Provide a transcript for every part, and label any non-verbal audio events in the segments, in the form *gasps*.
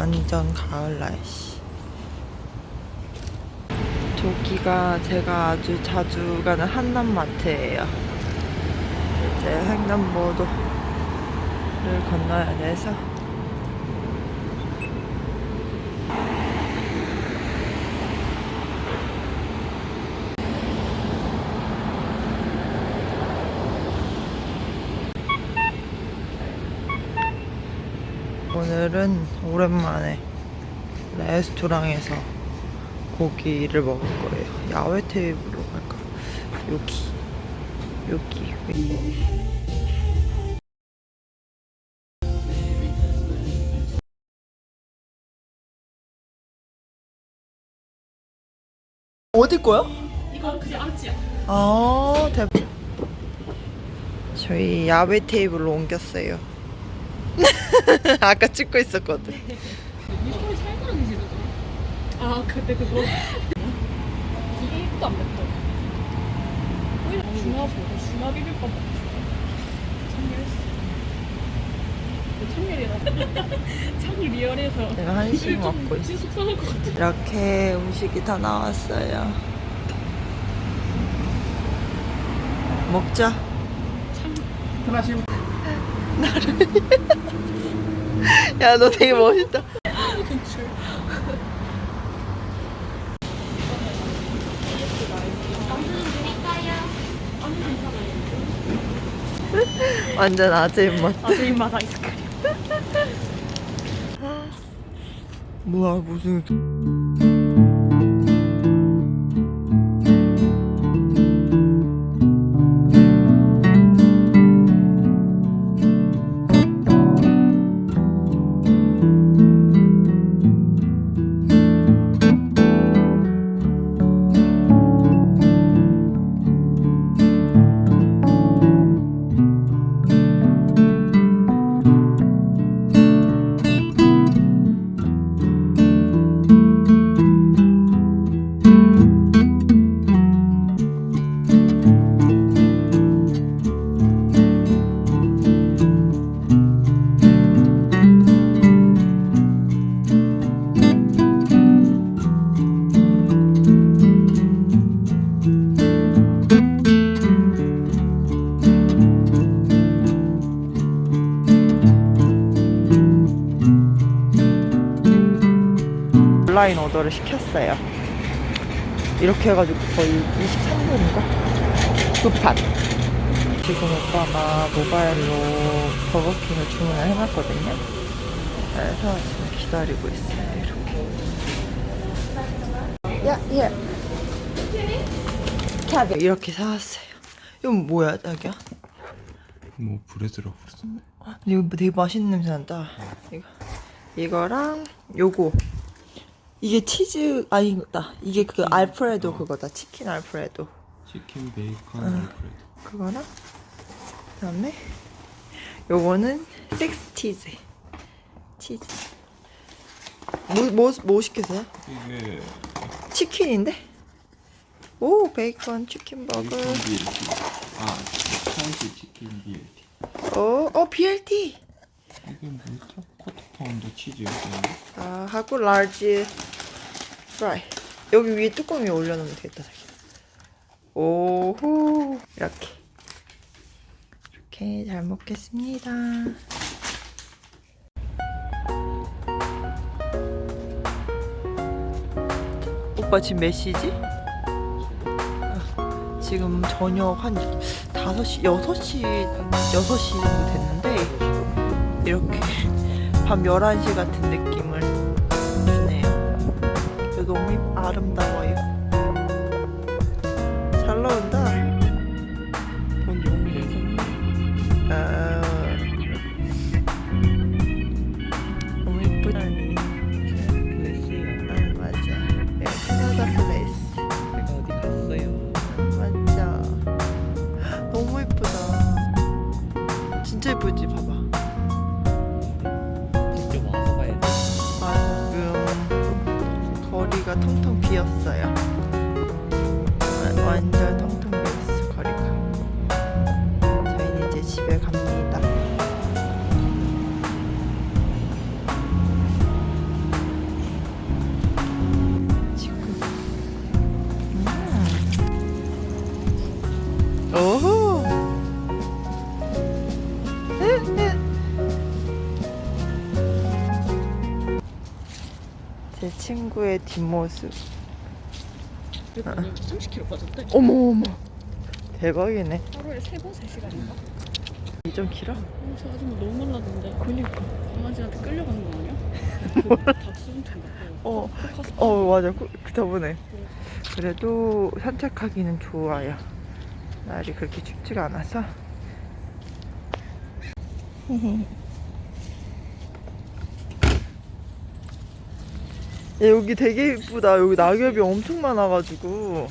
완전 가을 날씨. 저기가 제가 아주 자주 가는 한남마트예요. 이제 횡단보도를 건너야 돼서 오늘은 오랜만에 레스토랑에서 고기를 먹을 거예요. 야외 테이블로 갈까? 여기, 여기. 어디 거야? 이거 그냥 아치야. 아, 대박. 저희 야외 테이블로 옮겼어요. *laughs* 아까 찍고 있었거든. 미소를 살그러니 지르죠. 아 근데 그거 *laughs* 이게 입도 안 맵다. 중화 보고 중화 비빔밥 먹고 참열했어. 참열이라. 참 리얼해서. 내가 한식 먹고 있어. 진짜 속상할 것 같아. 이렇게 음식이 다 나왔어요. 먹자. 그러 시면 *laughs* 야, 너 되게 멋있다. 완전 아재 입맛. 아주 입맛 아이스크림. 뭐야, 무슨. 온라인 오더를 시켰어요. 이렇게 해가지고 거의 23분인가? 두판. 지금 오빠가 모바일로 버거킹을 주문을 해놨거든요. 그래서 지금 기다리고 있어요. 이렇게. 야, 예. 캬 이렇게 사왔어요. 이건 뭐야, 자기야? 뭐 불에 들어 버렸어. 이거 되게 맛있는 냄새 난다. 이거 이거랑 요거 이게 치즈 아니다. 이게 그 알프레도 그거다. 치킨 알프레도 치킨 베이컨 알프레도. 그거랑 그다음에 요거는 섹스 치즈 치즈 뭐뭐 뭐 시켰어요? 이게 치킨인데? 오 베이컨 치킨 버거. 베이컨 BLT. 아 찬스 치킨 BLT. 어, 어 BLT. 이게 뭐였죠? 쿼터 파운드 치즈였는데. 아, 하고 라지 프라이. 여기 위에 뚜껑 위에 올려놓으면 되겠다. 자기. 오호 이렇게 이렇게 잘 먹겠습니다. 오빠 지금 몇 시지? 아, 지금 저녁 한 5시, 6시, 6시 정도 됐는데 이렇게 *laughs* 밤 11시 같은 주네요. 그 뒷모습. 오늘 30kg 빠졌대. 어머 어머. 대박이네. 하루에 3번 3시간인가? 좀 길어? 어, 저 아줌마 너무 놀라던데. 그니까. 강아지한테 끌려가는 거 아니야? *laughs* 그 닥스훈트인가? 어, 포커스. 어 맞아. 그, 그 저번에. 그래도 산책하기는 좋아요. 날이 그렇게 춥지가 않아서. *laughs* 여기 되게 이쁘다. 여기 낙엽이 엄청 많아가지고.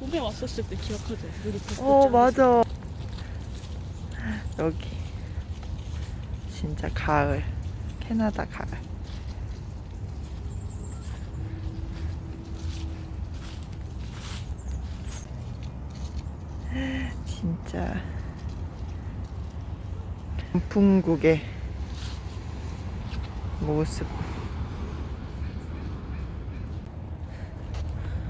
봄에 왔었을 때 기억하죠? 어. 맞아. 여기. 진짜 가을. 캐나다 가을. 진짜. 북극의 모습.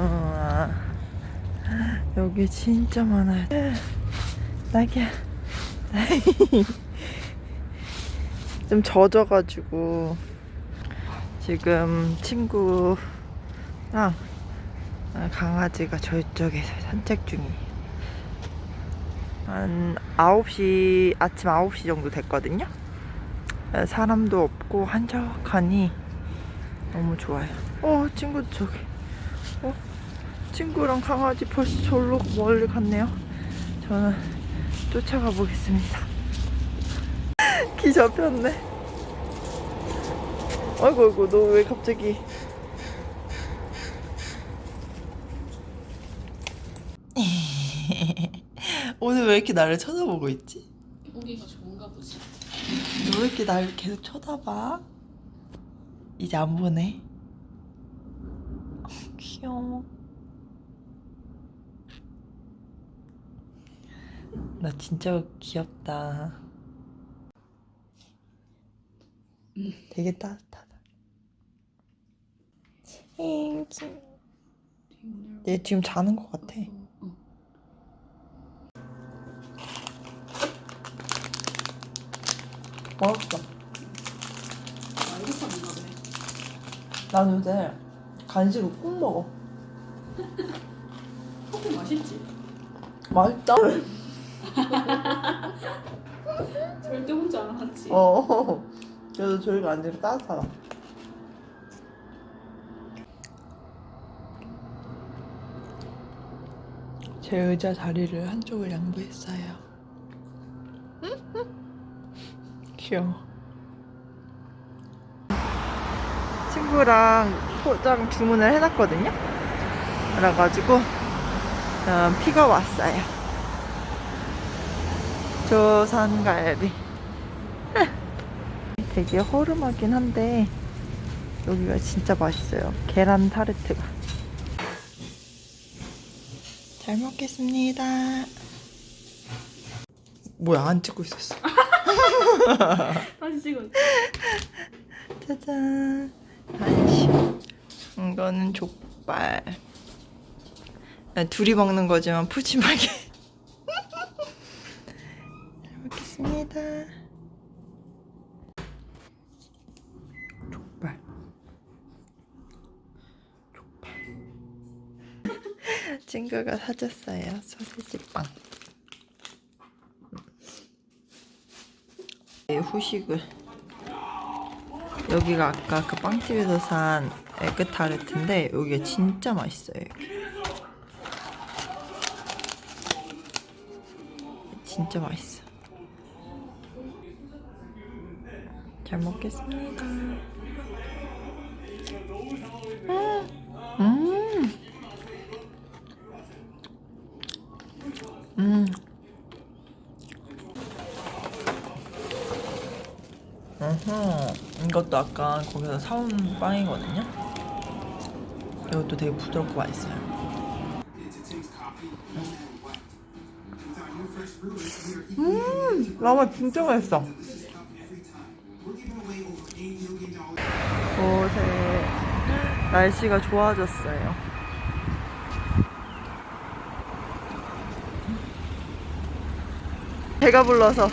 어, 아. 여기 진짜 많아요. 낙이야. *laughs* 좀 젖어가지고 지금 친구랑 강아지가 저쪽에서 산책 중이에요. 한 9시, 아침 9시 정도 됐거든요. 사람도 없고 한적하니 너무 좋아요. 어, 친구 저기. 어, 친구랑 강아지 벌써 절로 멀리 갔네요. 저는 쫓아가 보겠습니다. *laughs* 기 잡혔네. 아이고, 아이고, 너 왜 갑자기. *laughs* 오늘 왜 이렇게 나를 쳐다보고 있지? 우리가 좋은가 보지. 너 왜 이렇게 나를 계속 쳐다봐? 이제 안 보네. 어, 귀여워. 나 진짜 귀엽다. 되게 따뜻하다. 땡큐. 얘 지금 자는 것 같아. 어. 아, 보네. 난 요새 간식을 꼭 먹어. *laughs* 커피 맛있지? 맛있다. *laughs* 절대 혼자 안 하지. 어. 그래도 저희가 앉으면 따뜻하다. 제 의자 자리를 한쪽을 양보했어요. 귀여워. 친구랑 포장 주문을 해놨거든요. 그래가지고 어, 피가 왔어요. 조선갈비. *laughs* 되게 허름하긴 한데 여기가 진짜 맛있어요. 계란 타르트가. 잘 먹겠습니다. 뭐야 안 찍고 있었어. *laughs* 다시 찍어. *laughs* 짜잔. 한식. 이거는 족발. 그냥 둘이 먹는 거지만 푸짐하게. 잘 먹겠습니다. 족발. 족발. 친구가 사줬어요. 소세지 빵. 네, 후식을. 여기가 아까 그 빵집에서 산 에그 타르트인데 여기가 진짜 맛있어요. 진짜 맛있어. 잘 먹겠습니다. 이것도 아까 거기서 사온 빵이거든요. 이것도 되게 부드럽고 맛있어요. 음, 라마 진짜 맛있어. 곳에 날씨가 좋아졌어요. 배가 불러서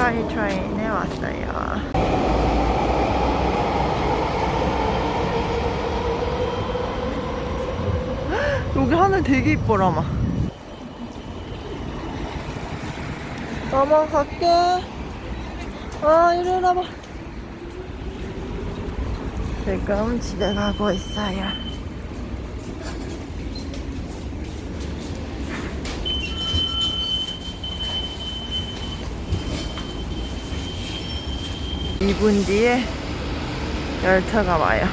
스카이 트레인에 왔어요. *gasps* 여기 하늘 되게 이뻐라마. 넘어갈게. 아, 이리 와봐. 지금 집에 가고 있어요. 이분 뒤에 열차가 와요.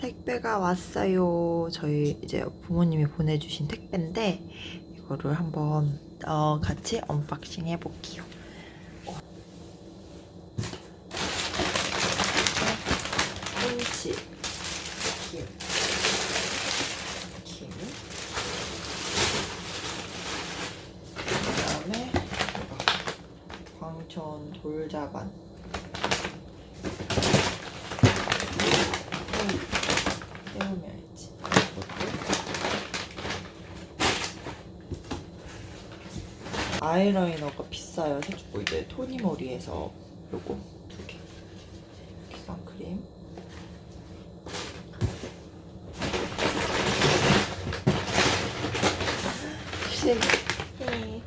택배가 왔어요. 이제 부모님이 보내주신 택배인데 이거를 한번 어, 같이 언박싱 해볼게요. 어. 김치, 김, 김. 그다음에 이거 광천 돌자반. 떼우면야지 아이라이너가 비싸요. 해주고 이제 토니모리에서 요거 두 개. 기성 크림. 크림.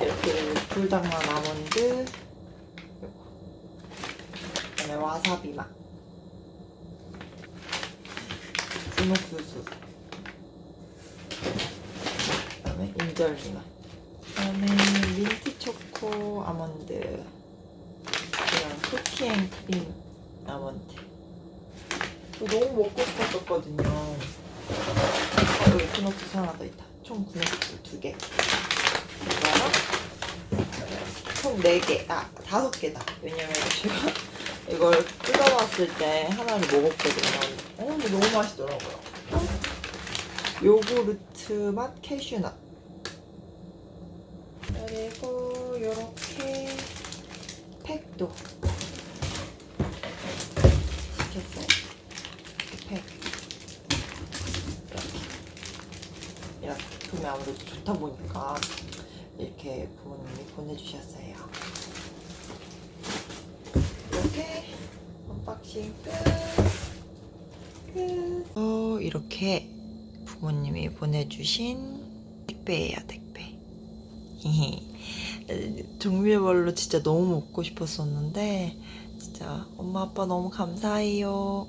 이렇게 불닭맛 아몬드. 요거. 그다음에 와사비 맛. 분홍수수 그다음에 인절미 맛 그다음에 민트 초코 아몬드 그다음 쿠키 앤 크림 아몬드 이거 너무 먹고 싶었었거든요 어, 여기 분홍수수 하나 더 있다 총 분홍수수 두개 총 4개, 아, 5개다. 왜냐면 제가 *laughs* 이걸 뜯어봤을 때 하나를 먹었거든요. 어, 근데 너무 맛있더라고요. 요구르트 맛 캐슈넛. 그리고 요렇게 팩도 시켰어요. 이렇게 팩. 이렇게. 이렇게. 그러면 아무래도 좋다 보니까 이렇게 부모님이 보내주셨어요. 이렇게 언박싱 끝. 끝. 어, 이렇게 부모님이 보내주신 택배예요, 택배. 종류별로 진짜 너무 먹고 싶었었는데 진짜 엄마 아빠 너무 감사해요.